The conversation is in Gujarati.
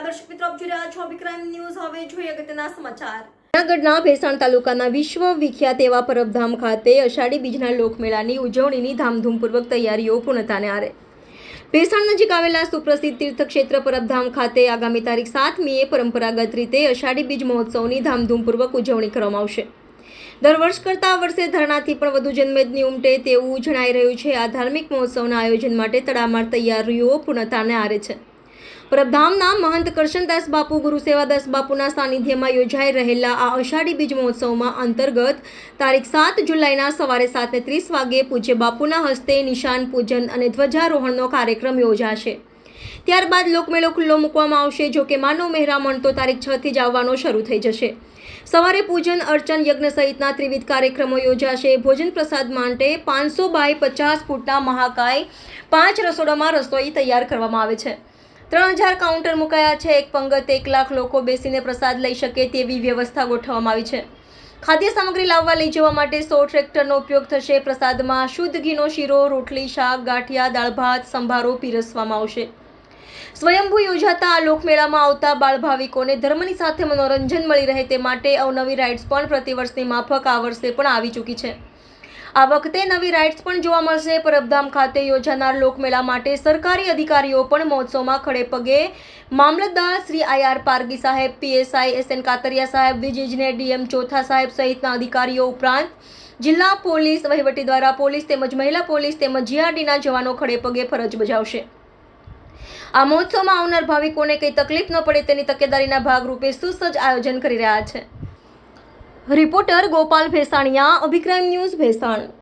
નમસ્કાર ભેસાણ તાલુકાના વિશ્વ વિખ્યાત એવા પરબધામ ખાતે અષાઢી બીજના લોકમેળાની ઉજવણીની ધામધૂમપૂર્વક તૈયારીઓ પૂર્ણતાને આરે. ભેસાણ નજીક આવેલા સુપ્રસિદ્ધ તીર્થક્ષેત્ર પરબધામ ખાતે આગામી તારીખ સાતમીએ પરંપરાગત રીતે અષાઢી બીજ મહોત્સવની ધામધૂમપૂર્વક ઉજવણી કરવામાં આવશે. દર વર્ષ કરતાં આ વર્ષે ધરણાથી પણ વધુ જન્મેદની ઉમટે તેવું જણાઈ રહ્યું છે. આ ધાર્મિક મહોત્સવના આયોજન માટે તડામાર તૈયારીઓ પૂર્ણતાને આરે છે. પરબધામના મહંત કરશનદાસ બાપુ, ગુરુ સેવાદાસ બાપુના સાનિધ્યમાં યોજાઈ રહેલા આ અષાઢી બીજ મહોત્સવમાં અંતર્ગત તારીખ સાત જુલાઈના સવારે સાતને ત્રીસ વાગે પૂજ્ય બાપુના હસ્તે નિશાન પૂજન અને ધ્વજારોહણનો કાર્યક્રમ યોજાશે. ત્યારબાદ લોકમેળો ખુલ્લો મૂકવામાં આવશે, જો કે માનવ મહેરામણ તો તારીખ છ થી જ આવવાનો શરૂ થઈ જશે. સવારે પૂજન, અર્ચન, યજ્ઞ સહિતના ત્રિવિધ કાર્યક્રમો યોજાશે. ભોજન પ્રસાદ માટે પાંચસો બાય પચાસ ફૂટના મહાકાય પાંચ રસોડામાં રસોઈ તૈયાર કરવામાં આવે છે. ત્રણ હજાર કાઉન્ટર મુકાયા છે. એક પંગત એક લાખ લોકો બેસીને પ્રસાદ લઈ શકે તેવી વ્યવસ્થા ગોઠવવામાં આવી છે. ખાદ્ય સામગ્રી લાવવા લઈ જવા માટે સો ટ્રેક્ટરનો ઉપયોગ થશે. પ્રસાદમાં શુદ્ધ ઘીનો શીરો, રોટલી, શાક, ગાંઠિયા, દાળ ભાત, સંભારો પીરસવામાં આવશે. સ્વયંભૂ યોજાતા આ લોકમેળામાં આવતા બાળ ભાવિકોને ધર્મની સાથે મનોરંજન મળી રહે તે માટે અવનવી રાઇડ્સ પણ પ્રતિવર્ષની માફક આ વર્ષે પણ આવી ચૂકી છે. આ વખતે નવી રાઇડ્સ પણ જોવા મળશે. પરબધામ ખાતે યોજાનાર લોકમેળા માટે સરકારી અધિકારીઓ પણ મહોત્સવમાં ખડે પગે. મામલતદાર શ્રી આઈ આર પારગી સાહેબ, પીએસઆઈ એસ એન કાતરિયા સાહેબ વીજ ડીએમ ચોથા સાહેબ સહિતના અધિકારીઓ ઉપરાંત જિલ્લા પોલીસ વહીવટી દ્વારા પોલીસ તેમજ મહિલા પોલીસ તેમજ જીઆરડીના જવાનો ખડે પગે ફરજ બજાવશે. આ મહોત્સવમાં આવનાર ભાવિકોને કંઈ તકલીફ ન પડે તેની તકેદારીના ભાગરૂપે સુસજ્જ આયોજન કરી રહ્યા છે. રિપોર્ટર ગોપાલ ભેસાણીયા અભિક્રાઇમ ન્યૂઝ ભેસાણ.